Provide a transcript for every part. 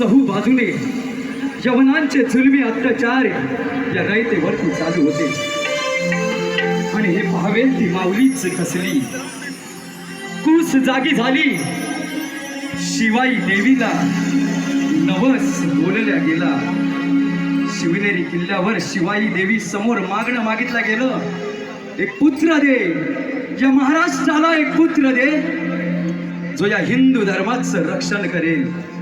चहू बाजूने यवनांचे जुलमी अत्याचार या रयतेवरती चालू होते. आणि हे पाहावेल ती माऊलीच कसली. कूस जागी झाली. शिवाई देवीला नवस बोलल्या गेला. शिवनेरी किल्ल्यावर शिवाई देवी समोर मागणं मागितलं गेलं. एक पुत्र दे. या महाराष्ट्राला एक पुत्र दे. जो या हिंदू धर्माचं रक्षण करेल.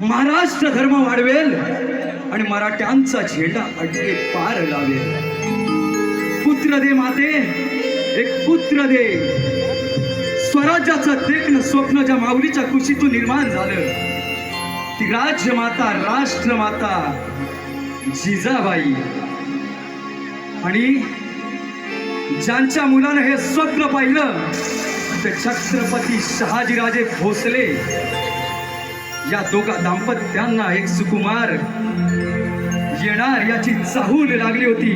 महाराष्ट्र धर्म वाढवेल आणि मराठ्यांचा झेंडा अटके पार लावेल. पुत्र दे माते एक पुत्र दे. स्वराज्याचं देखणं स्वप्न ज्या माऊलीच्या कुशीतून निर्माण झालं ती राज्यमाता राष्ट्रमाता जिजाबाई. आणि ज्यांच्या मुलानं हे स्वप्न पाहिलं ते छत्रपती शहाजीराजे भोसले. या दोघा दाम्पत्यांना एक सुकुमार येणार याची चाहूल लागली होती.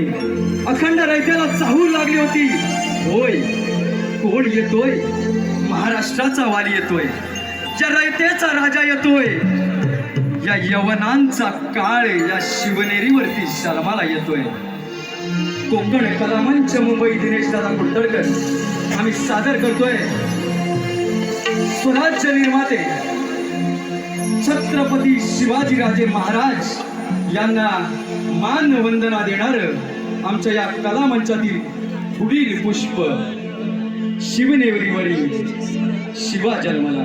अखंड रयतेला चाहूल लागली होती. होय कोण येतोय? महाराष्ट्राचा वाली येतोय. ज्या रयतेचा राजा येतोय या यवनांचा काळ या शिवनेरीवरती शर्माला येतोय. कोकण कलामंच मुंबई दिनेश दादा कुंडळकर आम्ही सादर करतोय स्वराज्य निर्माते छत्रपती शिवाजीराजे महाराज यांना मान वंदना देणार आमच्या या कलामंचातील पुढील पुष्प शिवनेवरीवरील शिवा जन्मला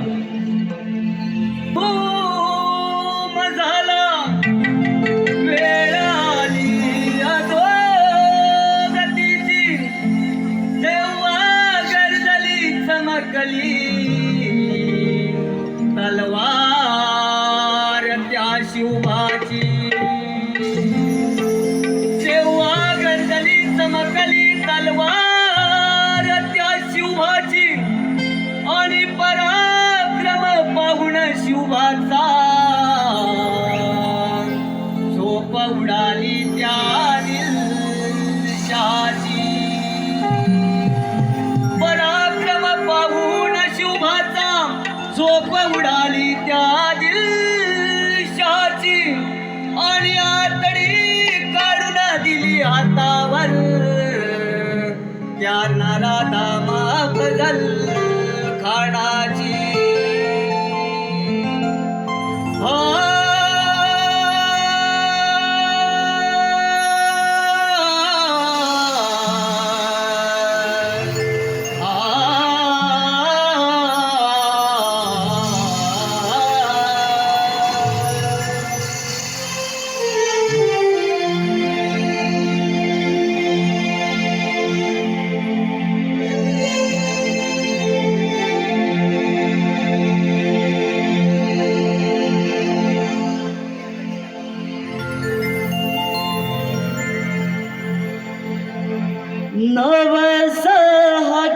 नवस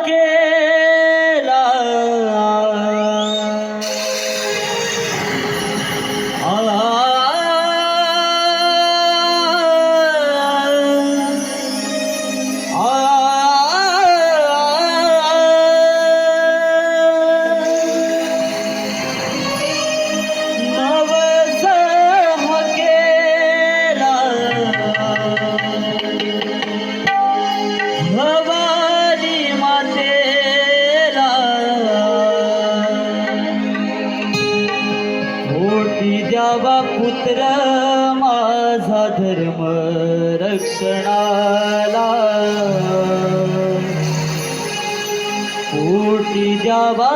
केला ओटी द्यावा पुत्र माझा धर्म रक्षणाला? पोटी द्यावा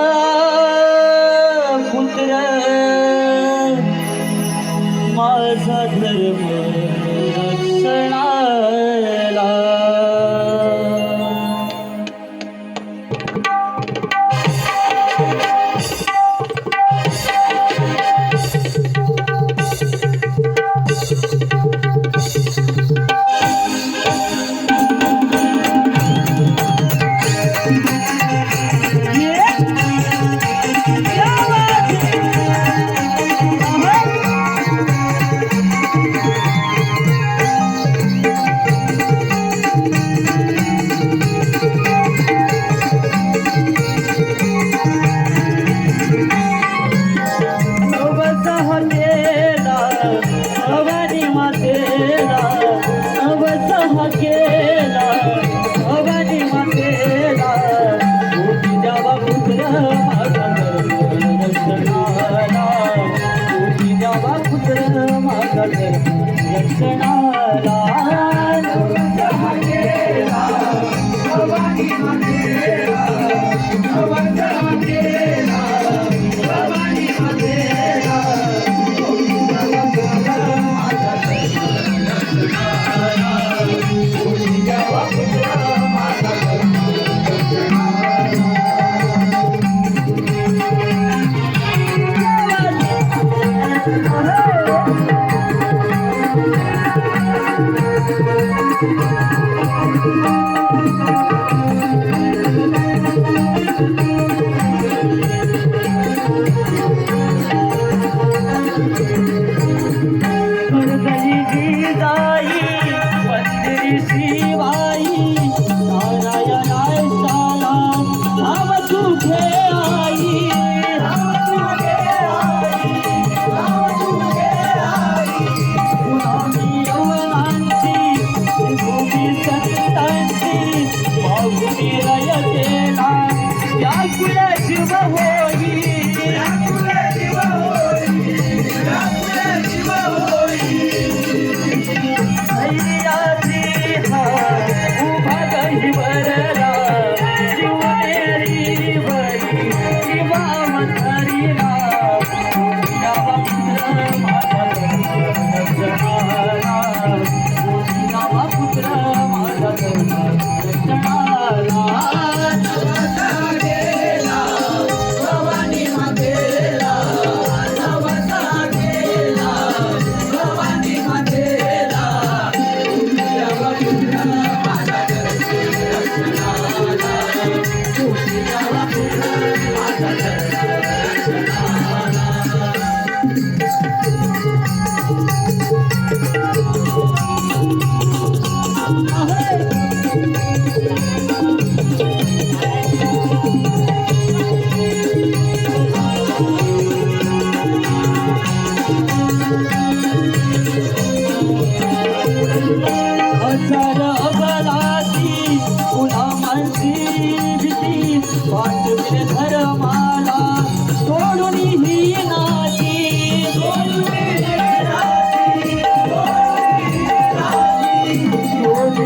सागर दर्शनाला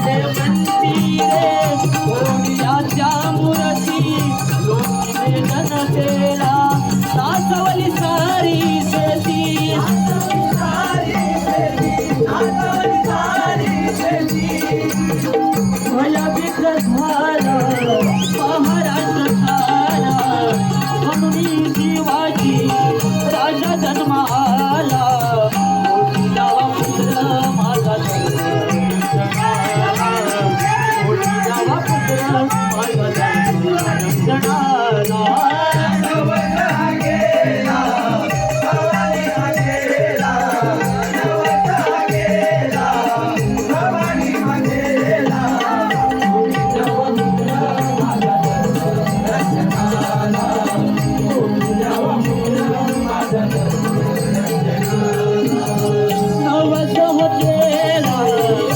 Yeah. नवस